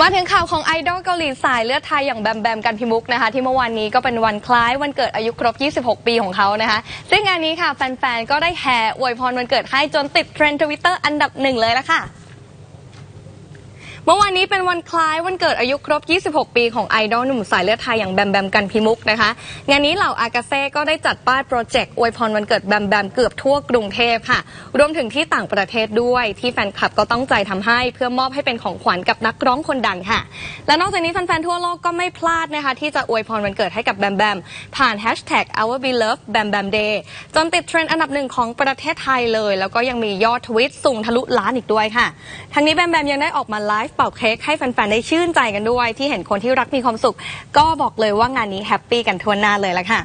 มาถึงข่าวของไอดอลเกาหลีสายเลือดไทยอย่างแบมแบมกันพิมุกนะคะ ที่เมื่อวานนี้ก็เป็นวันคล้ายวันเกิดอายุครบ 26 ปีของเขานะคะ ซึ่งงานนี้ค่ะ แฟนๆ ก็ได้แห่อวยพรวันเกิดให้จนติดเทรนด์ทวิตเตอร์อันดับหนึ่งเลยละค่ะ เมื่อวานนี้เป็นวันคล้ายวันเกิดอายุครบ 26 ปีของไอดอลหนุ่มสายเลือดไทยอย่างแบมแบมกันพิมุกนะคะ งานนี้เหล่าอากาเซ่ก็ได้จัดป้ายโปรเจกต์อวยพรวันเกิดแบมแบมเกือบทั่วกรุงเทพค่ะ รวมถึงที่ต่างประเทศด้วย ที่แฟนคลับก็ต้องใจทำให้เพื่อมอบให้เป็นของขวัญกับนักร้องคนดังค่ะ และนอกจากนี้แฟนๆทั่วโลกก็ไม่พลาดนะคะ ที่จะอวยพรวันเกิดให้กับแบมแบมผ่าน hashtag our beloved bam bam day จนติดเทรนด์อันดับหนึ่งของประเทศไทยเลย แล้วก็ยังมียอดทวิตสูงทะลุล้านอีกด้วยค่ะทั้งนี้แบมแบมยังได้ออกมาไลฟ์เป่าเค้กให้แฟนๆ ได้ชื่นใจกันด้วย ที่เห็นคนที่รักมีความสุข ก็บอกเลยว่างานนี้แฮปปี้กันทั่วหน้าเลยละค่ะ